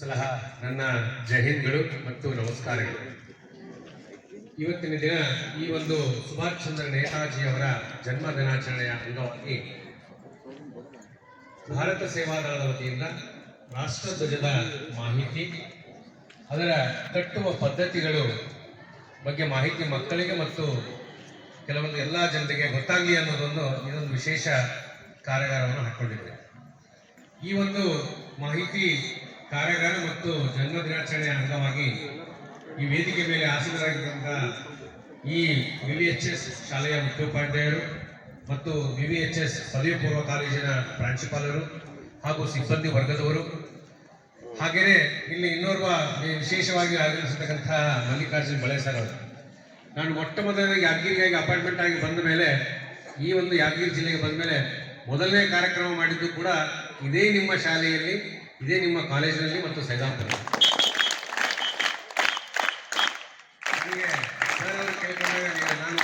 ಸಲಹ, ನನ್ನ ಜೈ ಹಿಂದ್ಗಳು ಮತ್ತು ನಮಸ್ಕಾರಗಳು. ಇವತ್ತಿನ ದಿನ ಈ ಒಂದು ಸುಭಾಷ್ ಚಂದ್ರ ನೇತಾಜಿಯವರ ಜನ್ಮ ದಿನಾಚರಣೆಯ ಅಂಗವಾಗಿ ಭಾರತ ಸೇವಾದಳದ ವತಿಯಿಂದ ರಾಷ್ಟ್ರಧ್ವಜದ ಮಾಹಿತಿ, ಅದರ ಕಟ್ಟುವ ಪದ್ಧತಿಗಳು ಬಗ್ಗೆ ಮಾಹಿತಿ ಮಕ್ಕಳಿಗೆ ಮತ್ತು ಕೆಲವೊಂದು ಎಲ್ಲ ಜನರಿಗೆ ಗೊತ್ತಾಗಲಿ ಅನ್ನೋದೊಂದು ಇದೊಂದು ವಿಶೇಷ ಕಾರ್ಯಾಗಾರವನ್ನು ಹಾಕೊಂಡಿದ್ದೇವೆ ಈ ಒಂದು ಮಾಹಿತಿ ಕಾರ್ಯಾಗಾರ ಮತ್ತು ಜನ್ಮ ದಿನಾಚರಣೆಯ ಅಂಗವಾಗಿ ಈ ವೇದಿಕೆ ಮೇಲೆ ಆಸೀನರಾಗಿದ್ದಂಥ ಈ ವಿ ವಿ ಎಚ್ ಎಸ್ ಶಾಲೆಯ ಮುಖ್ಯೋಪಾಧ್ಯಾಯರು ಮತ್ತು ವಿ ವಿ ಎಚ್ ಎಸ್ ಪದವಿ ಪೂರ್ವ ಕಾಲೇಜಿನ ಪ್ರಾಂಶುಪಾಲರು ಹಾಗೂ ಸಿಬ್ಬಂದಿ ವರ್ಗದವರು. ಹಾಗೆಯೇ ಇಲ್ಲಿ ಇನ್ನೋರ್ವ ವಿಶೇಷವಾಗಿ ಆಗಮಿಸಿರ್ತಕ್ಕಂಥ ಮಲ್ಲಿಕಾರ್ಜುನ್ ಬಳೆ ಸರ್ ಅವರು. ನಾನು ಮೊಟ್ಟ ಮೊದಲನೇ ಯಾದಗಿರಿಗಾಗಿ ಅಪಾಯಿಂಟ್ಮೆಂಟ್ ಆಗಿ ಬಂದ ಮೇಲೆ, ಈ ಒಂದು ಯಾದಗಿರಿ ಜಿಲ್ಲೆಗೆ ಬಂದ ಮೇಲೆ ಮೊದಲನೇ ಕಾರ್ಯಕ್ರಮ ಮಾಡಿದ್ದು ಕೂಡ ಇದೇ ನಿಮ್ಮ ಶಾಲೆಯಲ್ಲಿ ಇದೇ ನಿಮ್ಮ ಕಾಲೇಜಿನಲ್ಲಿ ಮತ್ತು ಸೈದಾಪುರ. ಇಪ್ಪತ್ತ್ ನಾನು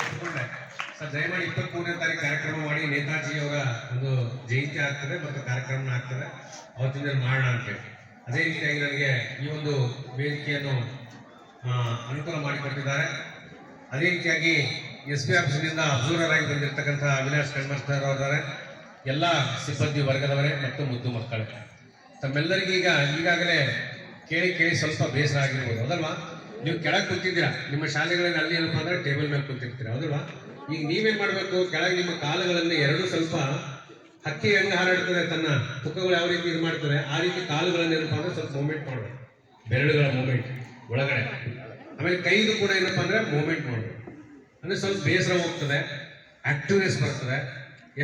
ಸರ್, ದಯಮಾಡಿ ಇಪ್ಪತ್ಮೂರನೇ ತಾರೀಕು ಕಾರ್ಯಕ್ರಮ ಮಾಡಿ ನೇತಾಜಿ ಅವರ ಒಂದು ಜಯಂತಿ ಆಗ್ತದೆ ಮತ್ತು ಕಾರ್ಯಕ್ರಮ ಆಗ್ತದೆ. ಅವತ್ತಿನ ಮಾಡೋಣ ಅಂತೇಳಿ ಅದೇ ರೀತಿಯಾಗಿ ನನಗೆ ಈ ಒಂದು ವೇದಿಕೆಯನ್ನು ಅನುಕೂಲ ಮಾಡಿಕೊಟ್ಟಿದ್ದಾರೆ. ಅದೇ ರೀತಿಯಾಗಿ ಎಸ್ ಪಿ ಆಫೀಸಿನಿಂದ ಅಬ್ಸರ್ವರ್ ಆಗಿ ಬಂದಿರತಕ್ಕಂಥ ಅವಿನಾಶ್ ಕಣ್ಮಸ್ತರ್ ಅವರಿದ್ದಾರೆ ಎಲ್ಲ ಸಿಬ್ಬಂದಿ ವರ್ಗದವರೇ ಮತ್ತು ಮುದ್ದು ಮಕ್ಕಳೇ. ತಮ್ಮೆಲ್ಲರಿಗೂ ಈಗ ಈಗಾಗಲೇ ಕೇಳಿ ಕೇಳಿ ಸ್ವಲ್ಪ ಬೇಸರ ಆಗಿರ್ಬೋದು, ಹೌದಲ್ವಾ? ನೀವು ಕೆಳಗೆ ಕೂತಿದ್ದೀರಾ? ನಿಮ್ಮ ಶಾಲೆಗಳಲ್ಲಿ ಅಲ್ಲಿ ಏನಪ್ಪ ಅಂದ್ರೆ ಟೇಬಲ್ ಮೇಲೆ ಕೂತಿರ್ತೀರಾ, ಹೌದಲ್ವಾ? ಈಗ ನೀವೇನು ಮಾಡಬೇಕು, ಕೆಳಗೆ ನಿಮ್ಮ ಕಾಲುಗಳನ್ನು ಎರಡು ಸ್ವಲ್ಪ ಹಕ್ಕಿ ಹೆಂಗೆ ಹಾರಾಡ್ತದೆ ತನ್ನ ಪುಕ್ಕಗಳು ಯಾವ ರೀತಿ ಇದು ಮಾಡ್ತದೆ ಆ ರೀತಿ ಕಾಲುಗಳನ್ನು ಏನಪ್ಪಾ ಅಂದ್ರೆ ಸ್ವಲ್ಪ ಮೂಮೆಂಟ್ ಮಾಡಬೇಕು ಬೆರಳುಗಳ ಮೂಮೆಂಟ್ ಒಳಗಡೆ. ಆಮೇಲೆ ಕೈದು ಕೂಡ ಏನಪ್ಪ ಅಂದ್ರೆ ಮೂಮೆಂಟ್ ಮಾಡಬೇಕು ಅಂದ್ರೆ ಸ್ವಲ್ಪ ಬೇಸರ ಹೋಗ್ತದೆ ಆಕ್ಟಿವ್ನೆಸ್ ಬರ್ತದೆ.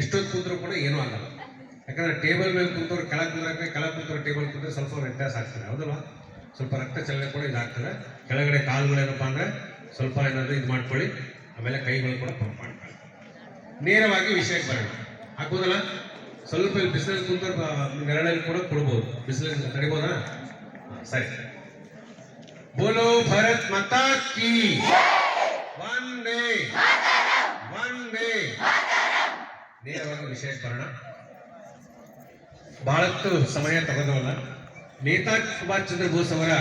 ಎಷ್ಟೊತ್ತು ಕೂತರೂ ಕೂಡ ಏನೂ ಆಗಲ್ಲ. ಯಾಕಂದ್ರೆ ಟೇಬಲ್ ಮೇಲೆ ಕುಂತವ್ರು ಕೆಳಗೆ ಕುಂದ್ರಕ್ಕೆ ಕೆಳಗೆ ಕುಂತವ್ರು ಟೇಬಲ್ ಕುಂತ್ರೆ ಸ್ವಲ್ಪ ವ್ಯತ್ಯಾಸ ಆಗ್ತದೆ, ಹೌದಲ್ವಾ? ಸ್ವಲ್ಪ ರಕ್ತ ಚಲನೆ ಕೂಡ ಇದಾಗ್ತದೆ. ಕೆಳಗಡೆ ಕಾಲುಗಳು ಏನಪ್ಪಾ ಅಂದ್ರೆ ಸ್ವಲ್ಪ ಏನಾದರೂ ಇದು ಮಾಡ್ಕೊಳ್ಳಿ, ಆಮೇಲೆ ಕೈಗಳು ಕೂಡ ಪಂಪ್ ಮಾಡ್ಕೊಳ್ಳಿ. ನೇರವಾಗಿ ವಿಷಯಕ್ಕೆ ಬರೋಣ. ಹಾಕೋದಲ್ಲ ಸ್ವಲ್ಪ ಇಲ್ಲಿ ಬಿಸಿಲಲ್ಲಿ ಕುಂತವ್ರು ನೆರಳಲ್ಲಿ ಕೂಡ ಕೊಡ್ಬೋದು. ಬಿಸಿಲಲ್ಲಿ ತಡಿಬೋದಾ? ಸರಿ. ಬೋಲೋ ಭಾರತ್ ಮಾತಾ ಕಿ. ವಂದೇ. ವಂದೇ. ನೇರವಾಗಿ ವಿಷಯಕ್ಕೆ ಬರೋಣ. ಬಹಳಷ್ಟು ಸಮಯ ತಗೊಂಡವಲ್ಲ ನೇತಾಜಿ ಸುಭಾಷ್ ಚಂದ್ರ ಬೋಸ್ ಅವರ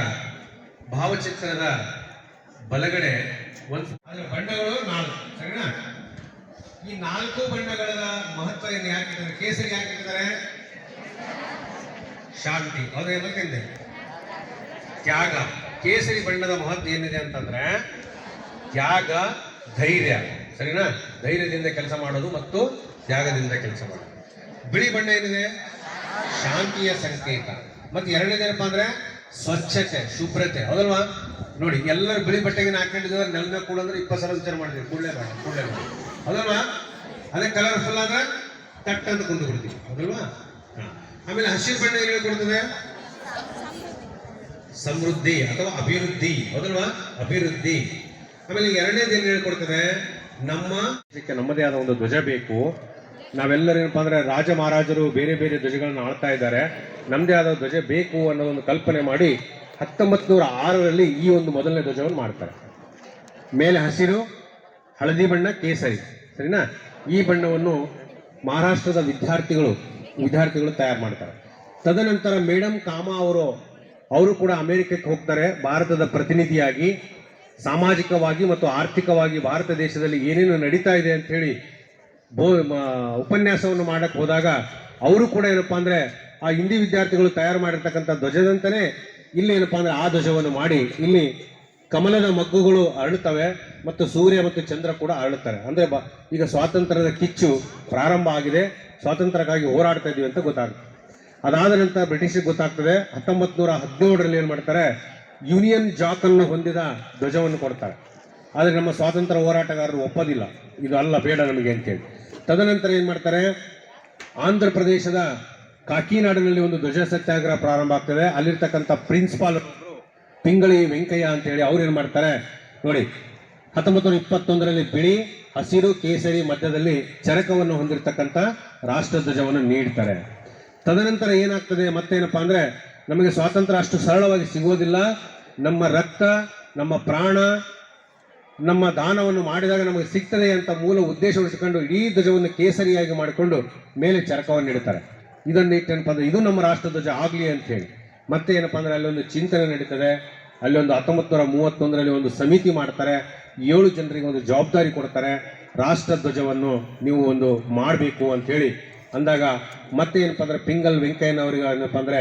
ಭಾವಚಿತ್ರದ ಬಲಗಡೆ ಒಂದು ಬಣ್ಣಗಳು ನಾಲ್ಕು, ಸರಿನಾ? ಈ ನಾಲ್ಕು ಬಣ್ಣಗಳ ಮಹತ್ವ ಏನು ಯಾಕಿದ್ದಾರೆ? ಕೇಸರಿ ಯಾಕೆ ಇಟ್ಟಿದ್ದಾರೆ ಶಾಂತಿ. ಹೌದು ಏನಕ್ಕೆಂದೆ ತ್ಯಾಗ. ಕೇಸರಿ ಬಣ್ಣದ ಮಹತ್ವ ಏನಿದೆ ಅಂತಂದ್ರೆ ತ್ಯಾಗ, ಧೈರ್ಯ. ಸರಿನಾ? ಧೈರ್ಯದಿಂದ ಕೆಲಸ ಮಾಡೋದು ಮತ್ತು ತ್ಯಾಗದಿಂದ ಕೆಲಸ ಮಾಡೋದು. ಬಿಳಿ ಬಣ್ಣ ಏನಿದೆ? ಶಾಂತಿಯ ಸಂಕೇತ. ಮತ್ತೆ ಎರಡನೇದೇನಪ್ಪ ಅಂದ್ರೆ ಸ್ವಚ್ಛತೆ, ಶುಭ್ರತೆ. ಹೌದಲ್ವಾ? ನೋಡಿ, ಎಲ್ಲರೂ ಬಿಳಿ ಬಟ್ಟೆಗೆ ಹಾಕೊಂಡಿದ್ರೆ ನೆಲ ಮೇಲೆ ಕೂಡ ಅಂದ್ರೆ ಇಪ್ಪತ್ತು ಸಾವಿರ ವಿಚಾರ ಮಾಡಿದ್ವಿ ಕೂಡಲೇ ಬೇಡ ಕೂಡಲೇ ಬೇಡ. ಹೌದಲ್ವಾ? ಅದೇ ಕಲರ್ಫುಲ್ ಆದ್ರೆ ತಟ್ಟ ಅಂತ ಕುಂದು ಬಿಡ್ತೀವಿ. ಹೌದಲ್ವಾ. ಆಮೇಲೆ ಹಸಿರು ಬಣ್ಣ ಏನು ಕೊಡ್ತದೆ ಸಮೃದ್ಧಿ ಅಥವಾ ಅಭಿವೃದ್ಧಿ. ಹೌದಲ್ವಾ? ಅಭಿವೃದ್ಧಿ. ಆಮೇಲೆ ಎರಡನೇದು ಹೇಳ್ಕೊಡ್ತದೆ? ನಮ್ಮ ಇದಕ್ಕೆ ನಮ್ಮದೇ ಆದ ಒಂದು ಧ್ವಜ ಬೇಕು. ನಾವೆಲ್ಲರೂ ಏನಪ್ಪಾ ಅಂದ್ರೆ ರಾಜ ಮಹಾರಾಜರು ಬೇರೆ ಬೇರೆ ಧ್ವಜಗಳನ್ನು ಆಳ್ತಾ ಇದ್ದಾರೆ. ನಮ್ಮದೇ ಆದ ಧ್ವಜ ಬೇಕು ಅನ್ನೋ ಒಂದು ಕಲ್ಪನೆ ಮಾಡಿ ಹತ್ತೊಂಬತ್ತು ನೂರ ಆರರಲ್ಲಿ ಈ ಒಂದು ಮೊದಲನೇ ಧ್ವಜವನ್ನು ಮಾಡ್ತಾರೆ. ಮೇಲೆ ಹಸಿರು, ಹಳದಿ ಬಣ್ಣ, ಕೇಸರಿ. ಸರಿನಾ? ಈ ಬಣ್ಣವನ್ನು ಮಹಾರಾಷ್ಟ್ರದ ವಿದ್ಯಾರ್ಥಿಗಳು ವಿದ್ಯಾರ್ಥಿಗಳು ತಯಾರು ಮಾಡ್ತಾರೆ. ತದನಂತರ ಮೇಡಮ್ ಕಾಮಾ ಅವರು ಅವರು ಕೂಡ ಅಮೆರಿಕಕ್ಕೆ ಹೋಗ್ತಾರೆ. ಭಾರತದ ಪ್ರತಿನಿಧಿಯಾಗಿ, ಸಾಮಾಜಿಕವಾಗಿ ಮತ್ತು ಆರ್ಥಿಕವಾಗಿ ಭಾರತ ದೇಶದಲ್ಲಿ ಏನೇನು ನಡೀತಾ ಇದೆ ಅಂತ ಹೇಳಿ ಬೋ ಉಪನ್ಯಾಸವನ್ನು ಮಾಡಕ್ಕೆ ಹೋದಾಗ ಅವರು ಕೂಡ ಏನಪ್ಪಾ ಅಂದರೆ ಆ ಹಿಂದಿ ವಿದ್ಯಾರ್ಥಿಗಳು ತಯಾರು ಮಾಡಿರ್ತಕ್ಕಂಥ ಧ್ವಜದಂತನೇ ಇಲ್ಲಿ ಏನಪ್ಪಾ ಅಂದರೆ ಆ ಧ್ವಜವನ್ನು ಮಾಡಿ ಇಲ್ಲಿ ಕಮಲದ ಮಗ್ಗುಗಳು ಅರಳುತ್ತವೆ ಮತ್ತು ಸೂರ್ಯ ಮತ್ತು ಚಂದ್ರ ಕೂಡ ಅರಳುತ್ತಾರೆ. ಅಂದ್ರೆ ಈಗ ಸ್ವಾತಂತ್ರ್ಯದ ಕಿಚ್ಚು ಪ್ರಾರಂಭ ಆಗಿದೆ. ಸ್ವಾತಂತ್ರ್ಯಕ್ಕಾಗಿ ಹೋರಾಡ್ತಾ ಇದ್ದೀವಿ ಅಂತ ಗೊತ್ತಾಗುತ್ತೆ. ಅದಾದ ನಂತರ ಬ್ರಿಟಿಷಿಗೆ ಗೊತ್ತಾಗ್ತದೆ ಹತ್ತೊಂಬತ್ತು ನೂರ ಹದಿನೇಳರಲ್ಲಿ ಏನು ಮಾಡ್ತಾರೆ? ಯೂನಿಯನ್ ಜಾಕ್ ಅನ್ನು ಹೊಂದಿದ ಧ್ವಜವನ್ನು ಕೊಡ್ತಾರೆ. ಆದರೆ ನಮ್ಮ ಸ್ವಾತಂತ್ರ್ಯ ಹೋರಾಟಗಾರರು ಒಪ್ಪೋದಿಲ್ಲ. ಇದು ಅಲ್ಲ, ಬೇಡ ನಮಗೆ ಅಂತೇಳಿ. ತದನಂತರ ಏನ್ ಮಾಡ್ತಾರೆ? ಆಂಧ್ರ ಪ್ರದೇಶದ ಕಾಕಿನಾಡಿನಲ್ಲಿ ಒಂದು ಧ್ವಜ ಸತ್ಯಾಗ್ರಹ ಪ್ರಾರಂಭ ಆಗ್ತದೆ. ಅಲ್ಲಿರ್ತಕ್ಕಂಥ ಪ್ರಿನ್ಸಿಪಾಲ್ ಪಿಂಗಳಿ ವೆಂಕಯ್ಯ ಅಂತ ಹೇಳಿ ಅವ್ರು ಏನ್ ಮಾಡ್ತಾರೆ? ನೋಡಿ, ಹತ್ತೊಂಬತ್ತು ನೂರ ಇಪ್ಪತ್ತೊಂದರಲ್ಲಿ ಬಿಳಿ, ಹಸಿರು, ಕೇಸರಿ ಮಧ್ಯದಲ್ಲಿ ಚರಕವನ್ನು ಹೊಂದಿರತಕ್ಕಂಥ ರಾಷ್ಟ್ರಧ್ವಜವನ್ನು ನೀಡ್ತಾರೆ. ತದನಂತರ ಏನಾಗ್ತದೆ ಮತ್ತೇನಪ್ಪಾ ಅಂದ್ರೆ, ನಮಗೆ ಸ್ವಾತಂತ್ರ್ಯ ಅಷ್ಟು ಸರಳವಾಗಿ ಸಿಗೋದಿಲ್ಲ. ನಮ್ಮ ರಕ್ತ, ನಮ್ಮ ಪ್ರಾಣ ನಮ್ಮ ದಾನವನ್ನು ಮಾಡಿದಾಗ ನಮಗೆ ಸಿಗ್ತದೆ ಅಂತ ಮೂಲ ಉದ್ದೇಶವಿಸಿಕೊಂಡು ಇಡೀ ಧ್ವಜವನ್ನು ಕೇಸರಿಯಾಗಿ ಮಾಡಿಕೊಂಡು ಮೇಲೆ ಚರಕವನ್ನು ಇಡ್ತಾರೆ ಇದನ್ನು ಇಟ್ಟೇನಪ್ಪ ಅಂದರೆ ಇದು ನಮ್ಮ ರಾಷ್ಟ್ರಧ್ವಜ ಆಗಲಿ ಅಂತ ಹೇಳಿ. ಮತ್ತೆ ಏನಪ್ಪಾ ಅಂದ್ರೆ ಅಲ್ಲೊಂದು ಚಿಂತನೆ ನಡೀತದೆ. ಅಲ್ಲೊಂದು ಹತ್ತೊಂಬತ್ತು ನೂರ ಮೂವತ್ತೊಂದರಲ್ಲಿ ಒಂದು ಸಮಿತಿ ಮಾಡ್ತಾರೆ. ಏಳು ಜನರಿಗೆ ಒಂದು ಜವಾಬ್ದಾರಿ ಕೊಡ್ತಾರೆ. ರಾಷ್ಟ್ರ ಧ್ವಜವನ್ನು ನೀವು ಒಂದು ಮಾಡಬೇಕು ಅಂತ ಹೇಳಿ. ಅಂದಾಗ ಮತ್ತೆ ಏನಪ್ಪಾ ಅಂದ್ರೆ ಪಿಂಗಲ್ ವೆಂಕಯ್ಯನವರಿಗೆ ಏನಪ್ಪಾ ಅಂದ್ರೆ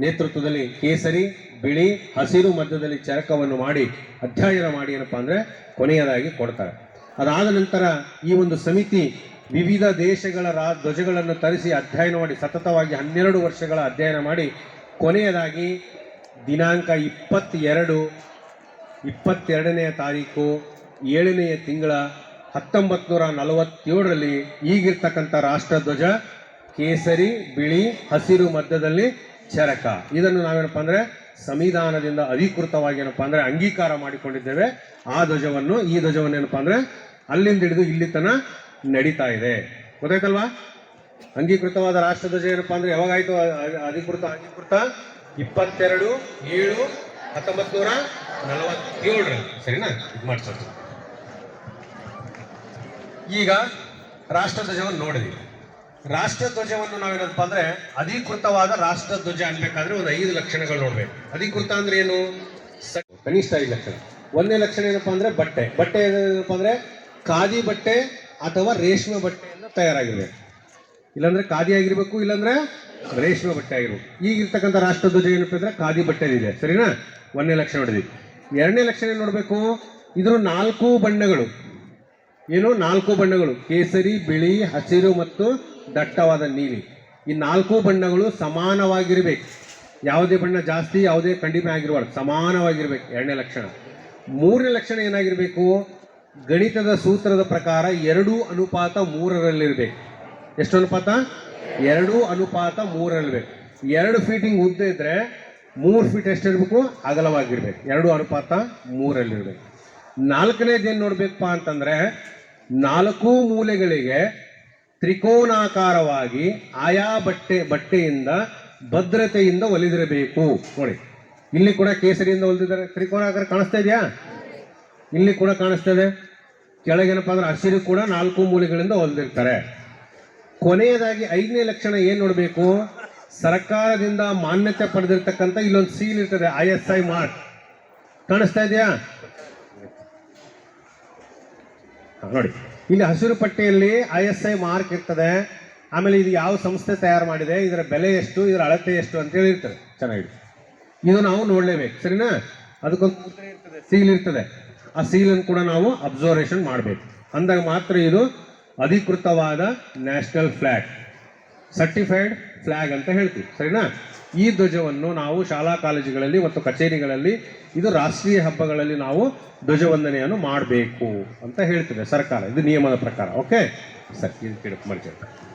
ನೇತೃತ್ವದಲ್ಲಿ ಕೇಸರಿ, ಬಿಳಿ, ಹಸಿರು ಮಧ್ಯದಲ್ಲಿ ಚರಕವನ್ನು ಮಾಡಿ ಅಧ್ಯಯನ ಮಾಡಿ ಏನಪ್ಪಾ ಅಂದರೆ ಕೊನೆಯದಾಗಿ ಕೊಡ್ತಾರೆ. ಅದಾದ ನಂತರ ಈ ಒಂದು ಸಮಿತಿ ವಿವಿಧ ದೇಶಗಳ ರಾ, ಧ್ವಜಗಳನ್ನು ತರಿಸಿ ಅಧ್ಯಯನ ಮಾಡಿ, ಸತತವಾಗಿ ಹನ್ನೆರಡು ವರ್ಷಗಳ ಅಧ್ಯಯನ ಮಾಡಿ, ಕೊನೆಯದಾಗಿ ದಿನಾಂಕ ಇಪ್ಪತ್ತೆರಡು, ಇಪ್ಪತ್ತೆರಡನೆಯ ತಾರೀಕು, ಏಳನೆಯ ತಿಂಗಳ ಹತ್ತೊಂಬತ್ತು ನೂರ ನಲವತ್ತೇಳರಲ್ಲಿ ಈಗಿರ್ತಕ್ಕಂಥ ರಾಷ್ಟ್ರಧ್ವಜ ಕೇಸರಿ, ಬಿಳಿ, ಹಸಿರು ಮಧ್ಯದಲ್ಲಿ ಚರಕ ಇದನ್ನು ನಾವೇನಪ್ಪ ಅಂದ್ರೆ ಸಂವಿಧಾನದಿಂದ ಅಧಿಕೃತವಾಗಿ ಏನಪ್ಪ ಅಂದ್ರೆ ಅಂಗೀಕಾರ ಮಾಡಿಕೊಂಡಿದ್ದೇವೆ. ಆ ಧ್ವಜವನ್ನು, ಈ ಧ್ವಜವನ್ನು ಏನಪ್ಪಾ ಅಂದ್ರೆ ಅಲ್ಲಿಂದ ಹಿಡಿದು ಇಲ್ಲಿ ತನ ನಡೀತಾ ಇದೆ. ಗೊತ್ತಾಯ್ತಲ್ವಾ? ಅಂಗೀಕೃತವಾದ ರಾಷ್ಟ್ರಧ್ವಜ ಏನಪ್ಪಾ ಅಂದ್ರೆ ಯಾವಾಗಾಯ್ತು ಅಧಿಕೃತ, ಅಂಗೀಕೃತ? ಇಪ್ಪತ್ತೆರಡು, ಏಳು ಹತ್ತೊಂಬತ್ತು ನೂರ ನಲವತ್ತೇಳರಲ್ಲಿ. ಸರಿನಾ? ಇದು ಮಾಡ್ಸೋದು. ಈಗ ರಾಷ್ಟ್ರ ಧ್ವಜವನ್ನು ನೋಡಿದ್ವಿ. ರಾಷ್ಟ್ರಧ್ವಜವನ್ನು ನಾವೇನಪ್ಪ ಅಂದ್ರೆ ಅಧಿಕೃತವಾದ ರಾಷ್ಟ್ರಧ್ವಜ ಅನ್ಬೇಕಾದ್ರೆ ಒಂದು ಐದು ಲಕ್ಷಣಗಳು ನೋಡ್ಬೇಕು. ಅಧಿಕೃತ ಅಂದ್ರೆ ಏನು? ಕನಿಷ್ಠ ಐದು ಲಕ್ಷಣ. ಒಂದನೇ ಲಕ್ಷಣ ಏನಪ್ಪಾ ಅಂದ್ರೆ ಬಟ್ಟೆ. ಬಟ್ಟೆ ಏನಪ್ಪ ಅಂದ್ರೆ ಖಾದಿ ಬಟ್ಟೆ ಅಥವಾ ರೇಷ್ಮೆ ಬಟ್ಟೆಯಿಂದ ತಯಾರಾಗಿರ್ಬೇಕು. ಇಲ್ಲಾಂದ್ರೆ ಖಾದಿ ಆಗಿರ್ಬೇಕು, ಇಲ್ಲಾಂದ್ರೆ ರೇಷ್ಮೆ ಬಟ್ಟೆ ಆಗಿರ್ಬೇಕು. ಈಗಿರ್ತಕ್ಕಂಥ ರಾಷ್ಟ್ರ ಧ್ವಜ ಏನಪ್ಪ ಅಂದ್ರೆ ಖಾದಿ ಬಟ್ಟೆ ಇದೆ. ಸರಿನಾ? ಒಂದನೇ ಲಕ್ಷಣ ನೋಡಿದ್ವಿ. ಎರಡನೇ ಲಕ್ಷಣ ಏನು ನೋಡಬೇಕು? ಇದ್ರ ನಾಲ್ಕು ಬಣ್ಣಗಳು. ಏನು? ನಾಲ್ಕು ಬಣ್ಣಗಳು. ಕೇಸರಿ, ಬಿಳಿ, ಹಸಿರು ಮತ್ತು ದಟ್ಟವಾದ ನೀಲಿ. ಈ ನಾಲ್ಕು ಬಣ್ಣಗಳು ಸಮಾನವಾಗಿರಬೇಕು. ಯಾವುದೇ ಬಣ್ಣ ಜಾಸ್ತಿ, ಯಾವುದೇ ಕಡಿಮೆ ಆಗಿರಬಾರ್ದು. ಸಮಾನವಾಗಿರ್ಬೇಕು. ಎರಡನೇ ಲಕ್ಷಣ. ಮೂರನೇ ಲಕ್ಷಣ ಏನಾಗಿರಬೇಕು? ಗಣಿತದ ಸೂತ್ರದ ಪ್ರಕಾರ ಎರಡು ಅನುಪಾತ ಮೂರರಲ್ಲಿರಬೇಕು. ಎಷ್ಟು ಅನುಪಾತ? ಎರಡು ಅನುಪಾತ ಮೂರರಲ್ಲಿರಬೇಕು. ಎರಡು ಫೀಟಿಂಗ್ ಉದ್ದ ಇದ್ದರೆ ಮೂರು ಫೀಟ್ ಎಷ್ಟಿರಬೇಕು ಅಗಲವಾಗಿರ್ಬೇಕು. ಎರಡು ಅನುಪಾತ ಮೂರಲ್ಲಿರ್ಬೇಕು ನಾಲ್ಕನೇದು ಏನು ನೋಡಬೇಕಪ್ಪ ಅಂತಂದ್ರೆ ನಾಲ್ಕು ಮೂಲೆಗಳಿಗೆ ತ್ರಿಕೋನಾಕಾರವಾಗಿ ಆಯಾ ಬಟ್ಟೆ, ಬಟ್ಟೆಯಿಂದ ಭದ್ರತೆಯಿಂದ ಒಲಿದಿರಬೇಕು. ನೋಡಿ, ಇಲ್ಲಿ ಕೂಡ ಕೇಸರಿಯಿಂದ ಹೊಲಿದಿದ್ದಾರೆ ತ್ರಿಕೋನಾಕಾರ ಕಾಣಿಸ್ತಾ ಇದೆಯಾ? ಇಲ್ಲಿ ಕೂಡ ಕಾಣಿಸ್ತಾ ಇದೆ. ಕೆಳಗೇನಪ್ಪ ಅಂದ್ರೆ ಹಸಿರು ಕೂಡ ನಾಲ್ಕು ಮೂಲೆಗಳಿಂದ ಹೊಲಿದಿರ್ತಾರೆ ಕೊನೆಯದಾಗಿ ಐದನೇ ಲಕ್ಷಣ ಏನು ನೋಡಬೇಕು? ಸರ್ಕಾರದಿಂದ ಮಾನ್ಯತೆ ಪಡೆದಿರ್ತಕ್ಕಂಥ ಇಲ್ಲೊಂದು ಸೀಲ್ ಇರ್ತದೆ, ಐ ಎಸ್ ಐ ಮಾರ್ಕ್. ಕಾಣಿಸ್ತಾ ಇದೆಯಾ? ನೋಡಿ ಇಲ್ಲಿ ಹಸಿರು ಪಟ್ಟಿಯಲ್ಲಿ ಐ ಎಸ್ ಐ ಮಾರ್ಕ್ ಇರ್ತದೆ. ಆಮೇಲೆ ಇದು ಯಾವ ಸಂಸ್ಥೆ ತಯಾರು ಮಾಡಿದೆ ಇದರ ಬೆಲೆ ಎಷ್ಟು ಇದರ ಅಳತೆ ಎಷ್ಟು ಅಂತ ಹೇಳಿ ಇರ್ತದೆ. ಚೆನ್ನಾಗಿ ಇದು ನಾವು ನೋಡಲೇಬೇಕು ಸರಿನಾ? ಅದಕ್ಕೊಂದು ಮುದ್ರೆ ಇರ್ತದೆ ಸೀಲ್ ಇರ್ತದೆ. ಆ ಸೀಲನ್ನು ಕೂಡ ನಾವು ಅಬ್ಸರ್ವೇಷನ್ ಮಾಡಬೇಕು. ಅಂದಾಗ ಮಾತ್ರ ಇದು ಅಧಿಕೃತವಾದ ನ್ಯಾಷನಲ್ ಫ್ಲಾಗ್ ಸರ್ಟಿಫೈಡ್ ಫ್ಲಾಗ್ ಅಂತ ಹೇಳ್ತೀವಿ ಸರಿನಾ? ಈ ಧ್ವಜವನ್ನು ನಾವು ಶಾಲಾ ಕಾಲೇಜುಗಳಲ್ಲಿ ಮತ್ತು ಕಚೇರಿಗಳಲ್ಲಿ, ಇದು ರಾಷ್ಟ್ರೀಯ ಹಬ್ಬಗಳಲ್ಲಿ ನಾವು ಧ್ವಜವಂದನೆಯನ್ನು ಮಾಡಬೇಕು ಅಂತ ಹೇಳ್ತಿದೆ ಸರ್ಕಾರ. ಇದು ನಿಯಮದ ಪ್ರಕಾರ. ಓಕೆ ಸರ್, ಇದು ಕೇಳಿ ಮರ್ಜಿ